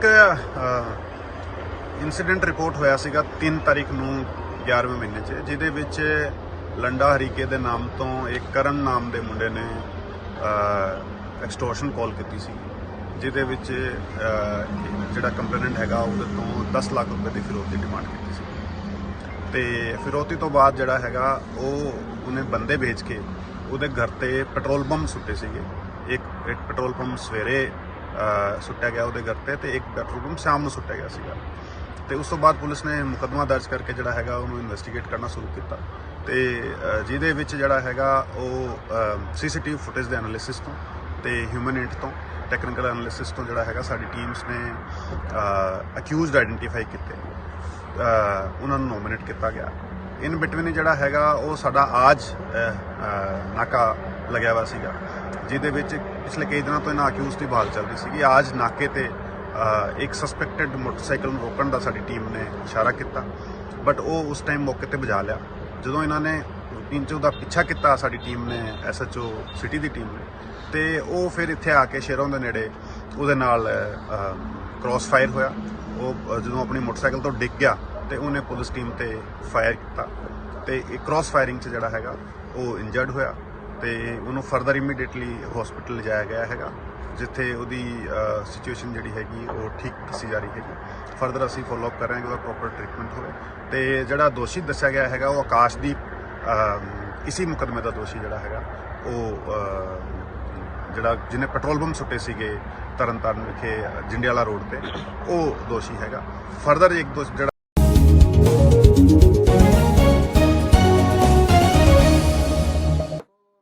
ਇੱਕ incident report ਹੋਇਆ ਸੀਗਾ 3 ਤਾਰੀਖ ਨੂੰ 11ਵੇਂ ਮਹੀਨੇ 'ਚ, ਜਿਹਦੇ ਵਿੱਚ ਲੰਡਾ ਹਰੀਕੇ ਦੇ ਨਾਮ ਤੋਂ ਇੱਕ ਕਰਨ ਨਾਮ ਦੇ ਮੁੰਡੇ ਨੇ ਐਕਸਟੋਰਸ਼ਨ ਕਾਲ ਕੀਤੀ ਸੀ, ਜਿਹਦੇ ਵਿੱਚ ਜਿਹੜਾ ਕੰਪਲੇਨੈਂਟ ਹੈਗਾ ਉਹਦੇ ਤੋਂ 10 ਲੱਖ ਰੁਪਏ ਦੀ ਫਿਰੌਤੀ ਡਿਮਾਂਡ ਕੀਤੀ ਸੀ। ਤੇ ਫਿਰੌਤੀ ਤੋਂ ਬਾਅਦ ਜਿਹੜਾ ਹੈਗਾ, ਉਹ ਉਹਨੇ ਬੰਦੇ ਵੇਚ ਕੇ ਉਹਦੇ ਘਰ ਤੇ ਪੈਟਰੋਲ ਬੰਬ ਸੁੱਟੇ ਸੀਗੇ। ਇੱਕ ਪੈਟਰੋਲ ਪੰਪ ਸਵੇਰੇ ਸੁੱਟਿਆ ਗਿਆ ਉਹਦੇ ਘਰ ਤੇ ਤੇ ਇੱਕ ਪੈਟਰੋਲ ਪੰਪ ਸ਼ਾਮ ਨੂੰ ਸੁੱਟਿਆ ਗਿਆ ਸੀਗਾ। ਤੇ ਉਸ ਤੋਂ ਬਾਅਦ ਪੁਲਿਸ ਨੇ ਮੁਕੱਦਮਾ ਦਰਜ ਕਰਕੇ ਜਿਹੜਾ ਹੈਗਾ ਉਹਨੂੰ ਇਨਵੈਸਟੀਗੇਟ ਕਰਨਾ ਸ਼ੁਰੂ ਕੀਤਾ। ਤੇ ਜਿਹਦੇ ਵਿੱਚ ਜਿਹੜਾ ਹੈਗਾ ਉਹ ਸੀਸੀਟੀਵੀ ਫੁਟੇਜ ਦੇ ਐਨਾਲਿਸਿਸ ਤੋਂ ਤੇ ਹਿਊਮਨ ਇੰਟ ਤੋਂ ਟੈਕਨੀਕਲ ਐਨਾਲਿਸਿਸ ਤੋਂ ਜਿਹੜਾ ਹੈਗਾ ਸਾਡੀ ਟੀਮਸ ਨੇ ਅਕਿਊਜ਼ਡ ਆਇਡੈਂਟੀਫਾਈ ਕੀਤੇ। ਉਹਨਾਂ ਨੂੰ ਨੋਮੀਨੇਟ ਕੀਤਾ ਗਿਆ। ਇਨ ਬਿਟਵੀਨ ਜਿਹੜਾ ਹੈਗਾ ਉਹ ਸਾਡਾ ਆਜ ਨਾਕਾ ਲੱਗਿਆ ਹੋਇਆ ਸੀਗਾ, ਜਿਹਦੇ ਵਿੱਚ ਪਿਛਲੇ ਕਈ ਦਿਨਾਂ ਤੋਂ ਇਹਨਾਂ ਅਕਿਊਜ਼ ਦੀ ਭਾਲ ਚੱਲ ਰਹੀ ਸੀਗੀ। ਅੱਜ ਨਾਕੇ ਤੇ ਇੱਕ ਸਸਪੈਕਟਡ ਮੋਟਰਸਾਈਕਲ ਨੂੰ ਰੋਕਣ ਦਾ ਸਾਡੀ ਟੀਮ ਨੇ ਇਸ਼ਾਰਾ ਕੀਤਾ। ਬਟ ਉਹ ਉਸ ਟਾਈਮ ਮੌਕੇ ਤੇ ਬੁਝਾ ਲਿਆ। ਜਦੋਂ ਇਹਨਾਂ ਨੇ ਰੂਟੀਨ 'ਚ ਉਹਦਾ ਪਿੱਛਾ ਕੀਤਾ, ਸਾਡੀ ਟੀਮ ਨੇ ਐਸਐਚਓ ਸਿਟੀ ਦੀ ਟੀਮ ਨੇ, ਤੇ ਉਹ ਫਿਰ ਇੱਥੇ ਆ ਕੇ ਸ਼ੇਰੋਂ ਦੇ ਨੇੜੇ ਉਹਦੇ ਨਾਲ ਕ੍ਰਾਸ ਫਾਇਰ ਹੋਇਆ। ਉਹ ਜਦੋਂ ਆਪਣੀ ਮੋਟਰਸਾਈਕਲ ਤੋਂ ਡਿੱਗ ਗਿਆ ਤੇ ਉਹਨੇ ਪੁਲਿਸ ਟੀਮ ਤੇ ਫਾਇਰ ਕੀਤਾ। ਤੇ ਇਹ ਕ੍ਰਾਸ ਫਾਇਰਿੰਗ 'ਚ ਜਿਹੜਾ ਹੈਗਾ, ਉਹ ਇੰਜਰਡ ਹੋਇਆ। ਤੇ ਉਹਨੂੰ ਫਰਦਰ ਇਮੀਡੀਏਟਲੀ ਹਸਪੀਟਲ ਲਿਜਾਇਆ ਗਿਆ ਹੈਗਾ ਜਿੱਥੇ ਉਹਦੀ ਸਿਚੁਏਸ਼ਨ ਜਿਹੜੀ ਹੈਗੀ ਉਹ ਠੀਕ ਦੱਸੀ ਜਾ ਰਹੀ ਹੈਗੀ। ਫਰਦਰ ਅਸੀਂ ਫੋਲੋ ਅਪ ਕਰ ਰਹੇ ਹਾਂ ਕਿ ਉਹਦਾ ਪ੍ਰੋਪਰ ਟ੍ਰੀਟਮੈਂਟ ਹੋਵੇ। ਤੇ ਜਿਹੜਾ ਦੋਸ਼ੀ ਦੱਸਿਆ ਗਿਆ ਹੈਗਾ ਉਹ ਆਕਾਸ਼ਦੀਪ ਅ, ਇਸੀ ਮੁਕਦਮੇ ਦਾ ਦੋਸ਼ੀ ਜਿਹੜਾ ਹੈਗਾ ਉਹ ਜਿਹੜਾ ਜਿਹਨੇ ਪੈਟਰੋਲ ਬੰਬ ਸੁੱਟੇ ਸੀਗੇ ਤਰਨਤਾਰਨ ਵਿਖੇ ਜੰਡਿਆਲਾ ਰੋਡ ਤੇ ਉਹ ਦੋਸ਼ੀ ਹੈਗਾ। ਫਰਦਰ ਇੱਕ ਦੋਸ਼ ਜਿਹੜਾ